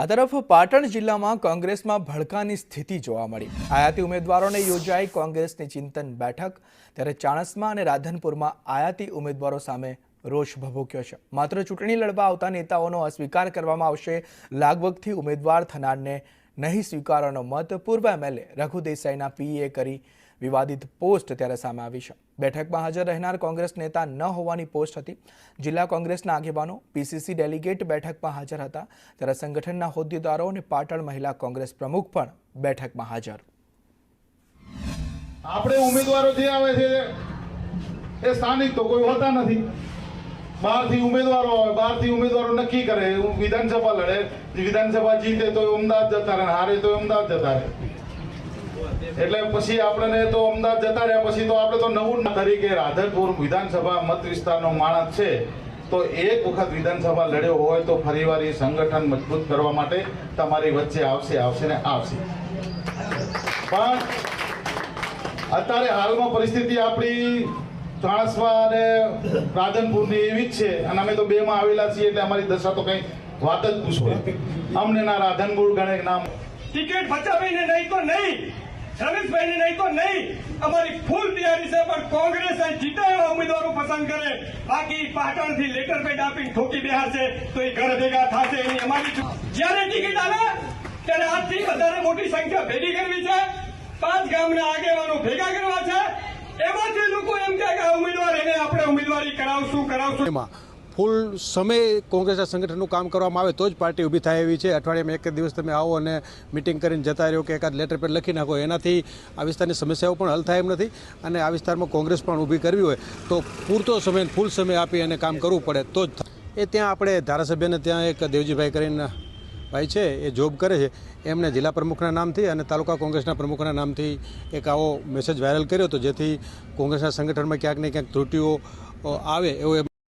આ તરફ પાટણ જિલ્લામાં કોંગ્રેસમાં ભડકાની સ્થિતિ જોવા મળી. આયાતી ઉમેદવારોને યોજાઈ કોંગ્રેસની ચિંતન બેઠક, ત્યારે ચાણસમાં અને રાધનપુરમાં આયાતી ઉમેદવારો સામે રોષ ભભૂક્યો છે. માત્ર ચૂંટણી લડવા આવતા નેતાઓનો અસ્વીકાર કરવામાં આવશે. લાગવગથી ઉમેદવાર થનારને નહીં સ્વીકારવાનો મત પૂર્વ એમએલએ રઘુ દેસાઈના પીએ કરી વિવાદિત પોસ્ટ ત્યારે સામે આવી છે. બેઠકમાં હાજર રહેનાર કોંગ્રેસ નેતા ન હોવાની પોસ્ટ હતી. જિલ્લા કોંગ્રેસના આગેવાનો પીસીસી ડેલિગેટ બેઠકમાં હાજર હતા. ત્યારે સંગઠનના હોદ્દેદારો અને પાટણ મહિલા કોંગ્રેસ પ્રમુખ પણ બેઠકમાં હાજર. આપણે ઉમેદવારો જે આવે છે. એ સ્થાનિક તો કોઈ હોતા નથી. બહારથી ઉમેદવારો આવે. બહારથી ઉમેદવારો નક્કી કરે. વિધાનસભા લડે. વિધાનસભા જીતે તો અમદાવાદ જતા રહે. હારે તો અમદાવાદ જતા રહે. એટલે પછી આપણને તો અમદાવાદ જતા રહ્યા, પછી તો આપણે તો નવું તરીકે રાધનપુર વિધાનસભા મત વિસ્તારનો માણસ છે. તો એક વખત વિધાનસભા લડ્યો હોય તો ફરીવાર સંગઠન મજબૂત કરવા માટે તમારી વચ્ચે આવશે આવશે ને આવશે. પણ અત્યારે હાલમાં પરિસ્થિતિ આપણી ચાણસવા અને રાધનપુરની એવી જ છે. અને અમે તો બેમાં આવેલા છીએ એટલે અમારી દશા તો કંઈ વાત જ પૂછો અમને ના રાધનપુર ગણે નામ ટિકિટ બચાવીને નહીં તો નહીં. રમેશભાઈને નહીં તો નહીં. અમારી ફૂલ તૈયારી છે, પણ કોંગ્રેસ અહીં ઉમેદવારો પસંદ કરે. બાકી પાટણથી લેટર પેડ આપીને ઠોકી બેહારશે તો એ ઘર ભેગા થશે એની અમારી જ્યારે ટિકિટ આવે, ત્યારે આજથી વધારે મોટી સંખ્યા ભેગી કરવી છે. પાંચ ગામના આગેવાનો ભેગા કરવા છે. એમાંથી લોકો એમ કે ઉમેદવાર એને આપણે ઉમેદવારી કરાવશું કરાવશું. એમાં ફૂલ સમય કોંગ્રેસના સંગઠનનું કામ કરવામાં આવે તો જ પાર્ટી ઊભી થાય એવી છે. અઠવાડિયામાં એક દિવસ તમે આવો અને મિટિંગ કરીને જતા રહ્યો કે એકાદ લેટર પેડ લખી નાખો. એનાથી આ વિસ્તારની સમસ્યાઓ પણ હલ થાય એમ નથી અને આ વિસ્તારમાં કોંગ્રેસ પણ ઊભી કરવી હોય તો પૂરતો સમય ફૂલ સમય આપી અને કામ કરવું પડે તો જ એ ત્યાં આપણે ધારાસભ્યને ત્યાં એક દેવજીભાઈ કરીને ભાઈ છે, એ જોબ કરે છે. એમને જિલ્લા પ્રમુખના નામથી અને તાલુકા કોંગ્રેસના પ્રમુખના નામથી એક આવો મેસેજ વાયરલ કર્યો હતો. જેથી કોંગ્રેસના સંગઠનમાં ક્યાંક ને ક્યાંક ત્રુટીઓ આવે એવો